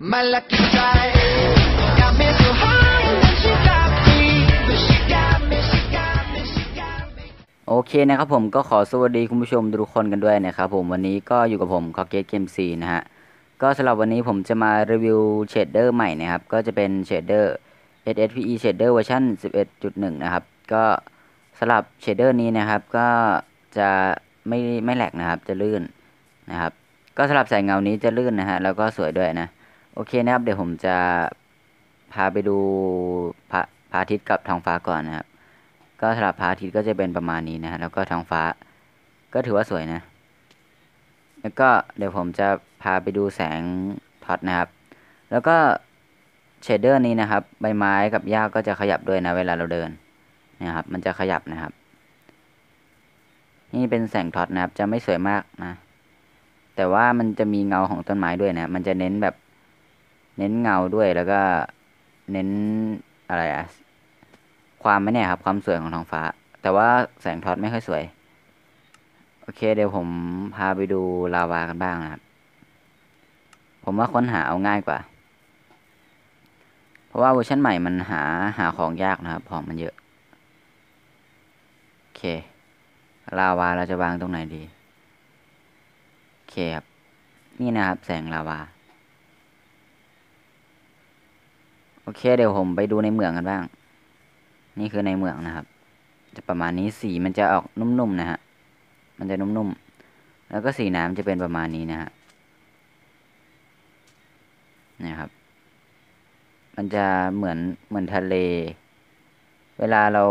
My lucky side got me so high that she got me, but she got me, she got me, she got me. โอเคนะครับผมก็ขอสวัสดีคุณผู้ชมทุกคนกันด้วยนะครับผมวันนี้ก็อยู่กับผมคอเกตเกมซีนะฮะก็สำหรับวันนี้ผมจะมารีวิวเชดเดอร์ใหม่นะครับ ก็จะเป็นเชดเดอร์ SSPE Shader เวอร์ชัน11.1 นะครับ ก็สำหรับเชดเดอร์นี้นะครับ ก็จะไม่ไม่แหลกนะครับจะลื่นนะครับ ก็สำหรับแสงเงานี้จะลื่นนะฮะแล้วก็สวยด้วยนะ โอเคนะครับ เดี๋ยวผมจะพาไปดูพระพระอาทิตย์กับท้องฟ้าก่อนนะครับ ก็สำหรับพระอาทิตย์ก็จะเป็นประมาณนี้นะแล้วก็ท้องฟ้าก็ถือว่าสวยนะ แล้วก็เดี๋ยวผมจะพาไปดูแสงท็อตนะครับ แล้วก็เชดเดอร์นี้นะครับ ใบไม้กับหญ้าก็จะขยับด้วยนะ เวลาเราเดินนะครับ มันจะขยับนะครับ นี่เป็นแสงท็อตนะครับ จะไม่สวยมากนะ แต่ว่ามันจะมีเงาของต้นไม้ด้วยนะ มันจะเน้นแบบ เน้นเงาด้วยแล้วก็เน้นอะไรอะความไม่แน่ครับ ความสวยของท้องฟ้า แต่ว่าแสงท็อตไม่ค่อยสวย โอเค เดี๋ยวผมพาไปดูลาวากันบ้างนะครับ ผมว่าค้นหาเอาง่ายกว่า เพราะว่าเวอร์ชันใหม่มันหาหาของยากนะครับ ของมันเยอะ โอเค ลาวาเราจะวางตรงไหนดี โอเคครับ นี่นะครับ แสงลาวา โอเคเดี๋ยวผมไปดูในเมืองกันบ้าง นี่คือในเมืองนะครับ จะประมาณนี้สีมันจะออกนุ่มๆนะฮะ มันจะนุ่มๆ แล้วก็สีน้ำจะเป็นประมาณนี้นะฮะนะครับ มันจะเหมือนเหมือนทะเล เวลาเรา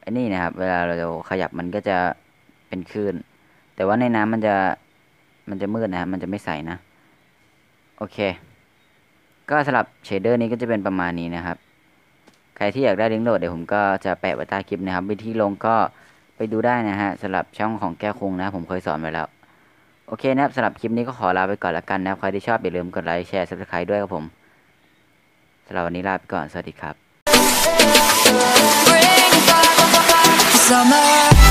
ไอ้นี่นะครับ เวลาเราขยับมันก็จะเป็นคลื่น แต่ว่าในน้ำมันจะมันจะมืดนะครับมันจะไม่ใสนะ โอเค ก็สำหรับเชดเดอร์นี้ก็จะเป็นประมาณนี้นะครับ ใครที่อยากได้ลิงก์โหลดเดี๋ยวผมก็จะแปะไว้ใต้คลิปนะครับ วิธีลงก็ไปดูได้นะฮะสำหรับช่องของแก้วคงนะผมเคยสอนไว้แล้ว โอเคนะครับสำหรับคลิปนี้ก็ขอลาไปก่อนละกันนะครับ ใครที่ชอบอย่าลืมกดไลค์แชร์ subscribe ด้วยครับผมสำหรับวันนี้ลาไปก่อนสวัสดีครับ summer